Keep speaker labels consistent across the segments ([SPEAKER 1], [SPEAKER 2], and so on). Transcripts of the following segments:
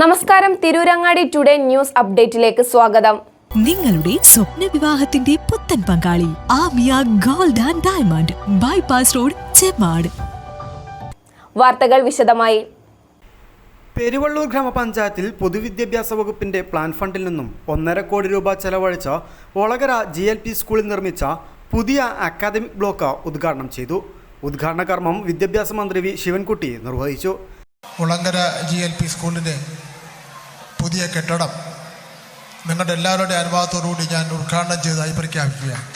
[SPEAKER 1] നമസ്കാരം. Tirurangadi today news അപ്ഡേറ്റിലേക്ക് സ്വാഗതം.
[SPEAKER 2] നിങ്ങളുടെ സ്വപ്ന വിവാഹത്തിന്റെ പുത്തൻ പങ്കാളി Amiya gold and diamond bypass road Chemmad
[SPEAKER 1] വാർത്തകൾ വിശദമായി.
[SPEAKER 3] പെരുവള്ളൂർ ഗ്രാമപഞ്ചായത്തിൽ പൊതുവിദ്യാഭ്യാസ വകുപ്പിന്റെ പ്ലാൻ ഫണ്ടിൽ നിന്നും ഒന്നര കോടി രൂപ ചെലവഴിച്ച ഒളകര ജി എൽ പി സ്കൂളിൽ നിർമ്മിച്ച പുതിയ അക്കാദമിക് ബ്ലോക്ക് ഉദ്ഘാടനം ചെയ്തു. ഉദ്ഘാടന കർമ്മം വിദ്യാഭ്യാസ മന്ത്രി വി ശിവൻകുട്ടി നിർവഹിച്ചു.
[SPEAKER 4] ഒളങ്കര ജി എൽ പി സ്കൂളിന്റെ പുതിയ കെട്ടിടം. നിങ്ങളുടെ എല്ലാവരുടെയും അനുഭവത്തോടുകൂടി ഞാൻ ഉദ്ഘാടനം ചെയ്തതായി പ്രഖ്യാപിക്കുകയാണ്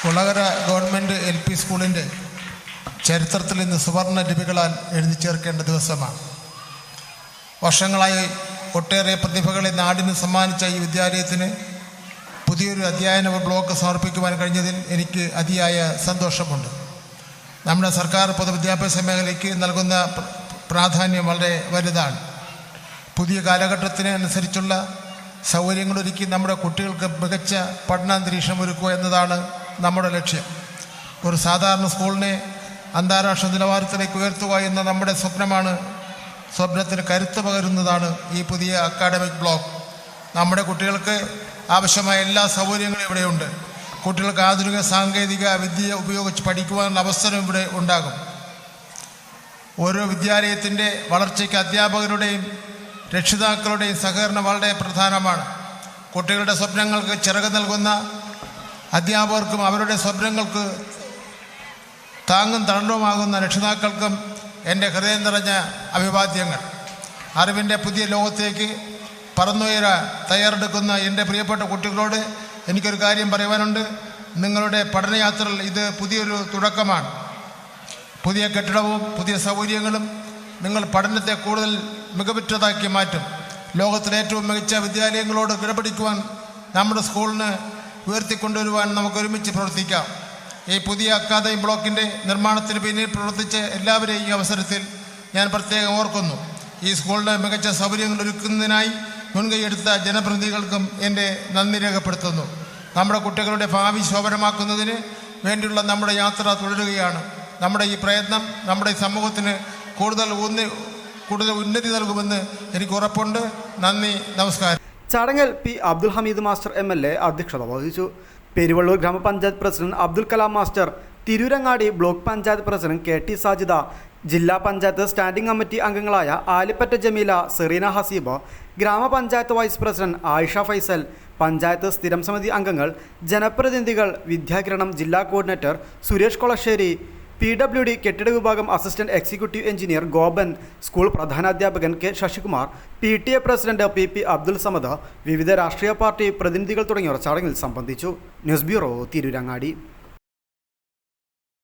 [SPEAKER 4] കുളകര ഗവൺമെന്റ് എൽ പി സ്കൂളിന്റെ ചരിത്രത്തിൽ ഇന്ന് സുവർണ ലിപികളാൽ എഴുതി ചേർക്കേണ്ട ദിവസമാണ്. വർഷങ്ങളായി ഒട്ടേറെ പ്രതിഭകളെ നാടിന് സമ്മാനിച്ച ഈ വിദ്യാലയത്തിന് പുതിയൊരു അധ്യയന ബ്ലോക്ക് സമർപ്പിക്കുവാൻ കഴിഞ്ഞതിൽ എനിക്ക് അതിയായ സന്തോഷമുണ്ട്. നമ്മുടെ സർക്കാർ പൊതുവിദ്യാഭ്യാസ മേഖലയ്ക്ക് നൽകുന്ന പ്രാധാന്യം വളരെ വലുതാണ്. പുതിയ കാലഘട്ടത്തിന് അനുസരിച്ചുള്ള സൗകര്യങ്ങൾ ഒരുക്കി നമ്മുടെ കുട്ടികൾക്ക് മികച്ച പഠനാന്തരീക്ഷം ഒരുക്കുക എന്നതാണ് നമ്മുടെ ലക്ഷ്യം. ഒരു സാധാരണ സ്കൂളിനെ അന്താരാഷ്ട്ര നിലവാരത്തിലേക്ക് ഉയർത്തുക എന്ന നമ്മുടെ സ്വപ്നമാണ്. സ്വപ്നത്തിന് കരുത്ത് പകരുന്നതാണ് ഈ പുതിയ അക്കാഡമിക് ബ്ലോക്ക്. നമ്മുടെ കുട്ടികൾക്ക് ആവശ്യമായ എല്ലാ സൗകര്യങ്ങളും ഇവിടെയുണ്ട്. കുട്ടികൾക്ക് ആധുനിക സാങ്കേതിക വിദ്യ ഉപയോഗിച്ച് പഠിക്കുവാനുള്ള അവസരം ഇവിടെ ഉണ്ടാകും. ഓരോ വിദ്യാലയത്തിന്റെ വളർച്ചയ്ക്ക് അധ്യാപകരുടെയും രക്ഷിതാക്കളുടെയും സഹകരണം വളരെ പ്രധാനമാണ്. കുട്ടികളുടെ സ്വപ്നങ്ങൾക്ക് ചിറക് നൽകുന്ന അധ്യാപകർക്കും അവരുടെ സ്വപ്നങ്ങൾക്ക് താങ്ങും തണലുമാകുന്ന രക്ഷിതാക്കൾക്കും എന്റെ ഹൃദയം നിറഞ്ഞ അഭിവാദ്യങ്ങൾ. അറിവിന്റെ പുതിയ ലോകത്തേക്ക് പറന്നുയര തയ്യാറെടുക്കുന്ന എന്റെ പ്രിയപ്പെട്ട കുട്ടികളോട് എനിക്കൊരു കാര്യം പറയുവാനുണ്ട്. നിങ്ങളുടെ പഠനയാത്രയിൽ ഇത് പുതിയൊരു തുടക്കമാണ്. പുതിയ കെട്ടിടവും പുതിയ സൗകര്യങ്ങളും നിങ്ങൾ പഠനത്തെ കൂടുതൽ മികവുറ്റതാക്കി മാറ്റും. ലോകത്തിലെ ഏറ്റവും മികച്ച വിദ്യാലയങ്ങളോട് കിടപിടിക്കുവാൻ നമ്മുടെ സ്കൂളിന് ഉയർത്തിക്കൊണ്ടുവരുവാൻ നമുക്ക് ഒരുമിച്ച് പ്രവർത്തിക്കാം. ഈ പുതിയ അക്കാദമി ബ്ലോക്കിന്റെ നിർമ്മാണത്തിന് പിന്നിൽ പ്രവർത്തിച്ച എല്ലാവരെയും ഈ അവസരത്തിൽ ഞാൻ പ്രത്യേകം ഓർക്കുന്നു. ഈ സ്കൂളിന് മികച്ച സൗകര്യങ്ങൾ ഒരുക്കുന്നതിനായി മുൻകൈയെടുത്ത ജനപ്രതിനിധികൾക്കും എന്റെ നന്ദി രേഖപ്പെടുത്തുന്നു. നമ്മുടെ കുട്ടികളുടെ ഭാവി ശോഭനമാക്കുന്നതിന് വേണ്ടിയുള്ള നമ്മുടെ യാത്ര തുടരുകയാണ്. നമ്മുടെ ഈ പ്രയത്നം നമ്മുടെ ഈ സമൂഹത്തിന് കൂടുതൽ ഊന്നി കൂടുതൽ ഉന്നതി നൽകുമെന്ന് എനിക്ക് ഉറപ്പുണ്ട്. നന്ദി നമസ്കാരം.
[SPEAKER 3] ചടങ്ങിൽ P Abdul Hameed master M L A അധ്യക്ഷത വഹിച്ചു. പെരുവള്ളൂർ ഗ്രാമപഞ്ചായത്ത് president Abdul Kalam master Tirurangadi block panchayat president K T Sajida ജില്ലാ പഞ്ചായത്ത് സ്റ്റാൻഡിംഗ് കമ്മിറ്റി അംഗങ്ങളായ ആലിപ്പറ്റ ജമീല സെറീന ഹസീബ ഗ്രാമപഞ്ചായത്ത് വൈസ് പ്രസിഡന്റ് ആയിഷ ഫൈസൽ പഞ്ചായത്ത് സ്ഥിരം സമിതി അംഗങ്ങൾ ജനപ്രതിനിധികൾ വിദ്യാകിരണം ജില്ലാ coordinator Suresh Kolassery P W D കെട്ടിട വിഭാഗം assistant executive engineer Gopan school പ്രധാനാധ്യാപകൻ K Sasikumar P T A president P P Abdul Samad വിവിധ രാഷ്ട്രീയ പാർട്ടി പ്രതിനിധികൾ തുടങ്ങിയവർ ചടങ്ങിൽ സംബന്ധിച്ചു. News bureau Tirurangadi.